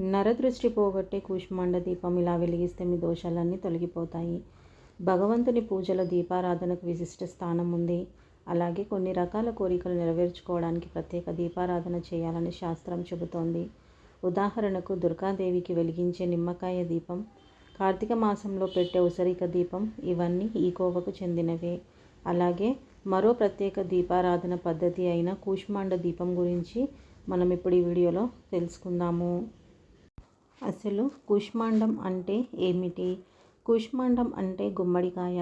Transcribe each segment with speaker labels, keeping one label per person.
Speaker 1: నరదృష్టి పోగొట్టే కూష్మాండ దీపం ఇలా వెలిగిస్తే మీ దోషాలన్నీ తొలగిపోతాయి. భగవంతుని పూజల దీపారాధనకు విశిష్ట స్థానం ఉంది. అలాగే కొన్ని రకాల కోరికలు నెరవేర్చుకోవడానికి ప్రత్యేక దీపారాధన చేయాలని శాస్త్రం చెబుతోంది. ఉదాహరణకు దుర్గాదేవికి వెలిగించే నిమ్మకాయ దీపం కార్తీక మాసంలో పెట్టే ఉసరిక దీపం ఇవన్నీ ఈ కోవకు చెందినవే. అలాగే మరో ప్రత్యేక దీపారాధన పద్ధతి అయిన కూష్మాండ దీపం గురించి మనం ఇప్పుడు ఈ వీడియోలో తెలుసుకుందాము. అసలు కూష్మాండం అంటే ఏమిటి? కూష్మాండం అంటే గుమ్మడికాయ.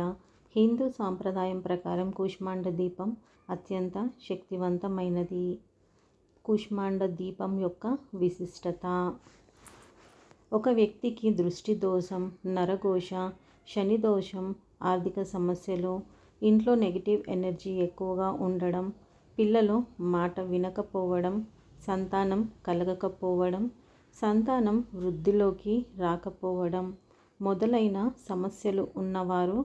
Speaker 1: హిందూ సాంప్రదాయం ప్రకారం కూష్మాండ దీపం అత్యంత శక్తివంతమైనది. కూష్మాండ దీపం యొక్క విశిష్టత. ఒక వ్యక్తికి దృష్టి దోషం నరఘోష శని దోషం ఆర్థిక సమస్యలు ఇంట్లో నెగిటివ్ ఎనర్జీ ఎక్కువగా ఉండడం పిల్లలు మాట వినకపోవడం సంతానం కలగకపోవడం సంతానం వృద్ధిలోకి రాకపోవడం మొదలైన సమస్యలు ఉన్నవారు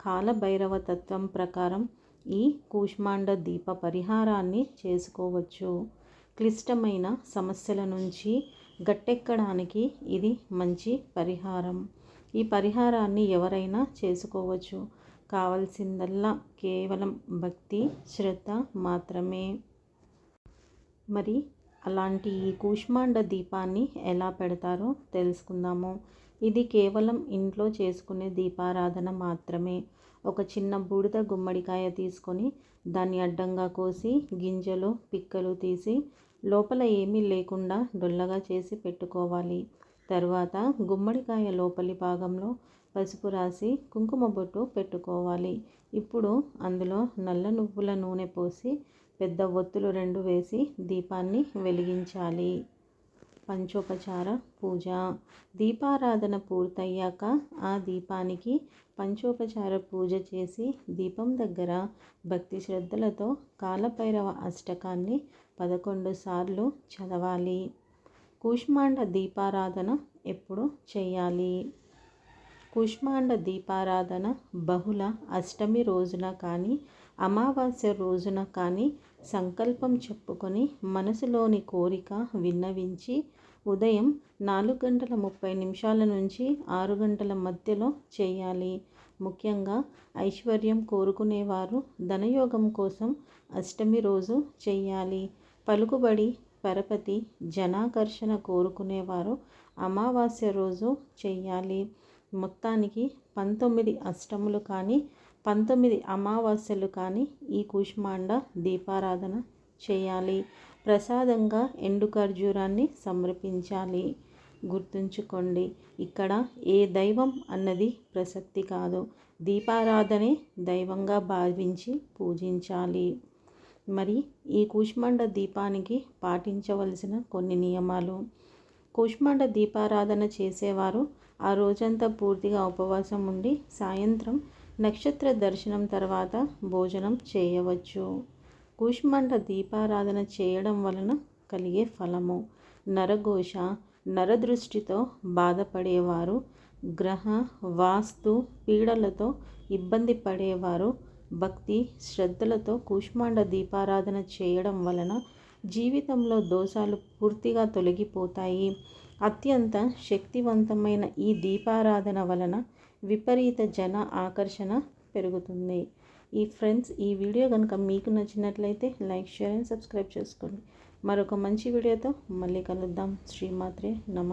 Speaker 1: కాలభైరవ తత్వం ప్రకారం ఈ కూష్మాండ దీప పరిహారాన్ని చేసుకోవచ్చు. క్లిష్టమైన సమస్యల నుంచి గట్టెక్కడానికి ఇది మంచి పరిహారం. ఈ పరిహారాన్ని ఎవరైనా చేసుకోవచ్చు. కావలసిందల్లా కేవలం భక్తి శ్రద్ధ మాత్రమే. మరి అలాంటి ఈ కూష్మాండ దీపాన్ని ఎలా పెడతారో తెలుసుకుందాము. ఇది కేవలం ఇంట్లో చేసుకునే దీపారాధన మాత్రమే. ఒక చిన్న బూడిద గుమ్మడికాయ తీసుకొని దాన్ని అడ్డంగా కోసి గింజలు పిక్కలు తీసి లోపల ఏమీ లేకుండా డొల్లగా చేసి పెట్టుకోవాలి. తర్వాత గుమ్మడికాయ లోపలి భాగంలో పసుపు రాసి కుంకుమ బొట్టు పెట్టుకోవాలి. ఇప్పుడు అందులో నల్ల నువ్వుల నూనె పోసి పెద్ద ఒత్తులు రెండు వేసి దీపాన్ని వెలిగించాలి. పంచోపచార పూజ. దీపారాధన పూర్తయ్యాక ఆ దీపానికి పంచోపచార పూజ చేసి దీపం దగ్గర భక్తి శ్రద్ధలతో కాలభైరవ అష్టకాన్ని పదకొండు సార్లు చదవాలి. కూష్మాండ దీపారాధన ఎప్పుడు చేయాలి? కూష్మాండ దీపారాధన బహుళ అష్టమి రోజున కానీ అమావాస్య రోజున కానీ సంకల్పం చెప్పుకొని మనసులోని కోరిక విన్నవించి ఉదయం నాలుగు గంటల ముప్పై నిమిషాల నుంచి ఆరు గంటల మధ్యలో చేయాలి. ముఖ్యంగా ఐశ్వర్యం కోరుకునేవారు ధనయోగం కోసం అష్టమి రోజు చేయాలి. పలుకుబడి పరపతి జనాకర్షణ కోరుకునేవారు అమావాస్య రోజు చేయాలి. మొత్తానికి పంతొమ్మిది అష్టములు కానీ పంతొమ్మిది అమావాస్యలు కానీ ఈ కూష్మాండ దీపారాధన చేయాలి. ప్రసాదంగా ఎండు ఖర్జూరాన్ని సమర్పించాలి. గుర్తుంచుకోండి ఇక్కడ ఏ దైవం అన్నది ప్రసక్తి కాదు. దీపారాధనే దైవంగా భావించి పూజించాలి. మరి ఈ కూష్మండ దీపానికి పాటించవలసిన కొన్ని నియమాలు. కూష్మండ దీపారాధన చేసేవారు. ఆ రోజంతా పూర్తిగా ఉపవాసం ఉండి సాయంత్రం నక్షత్ర దర్శనం తర్వాత భోజనం చేయవచ్చు. కూష్మండ దీపారాధన చేయడం వలన కలిగే ఫలము. నరఘోష నరదృష్టితో బాధపడేవారు. గ్రహ వాస్తు పీడలతో ఇబ్బంది పడేవారు. భక్తి శ్రద్ధలతో కూష్మాండ దీపారాధన చేయడం వలన జీవితంలో దోషాలు పూర్తిగా తొలగిపోతాయి. అత్యంత శక్తివంతమైన ఈ దీపారాధన వలన విపరీత జన ఆకర్షణ పెరుగుతుంది. ఈ ఫ్రెండ్స్ ఈ వీడియో కనుక మీకు నచ్చినట్లయితే లైక్ షేర్ అండ్ సబ్స్క్రైబ్ చేసుకోండి. మరొక మంచి వీడియోతో మళ్ళీ కలుద్దాం. శ్రీమాత్రే నమ.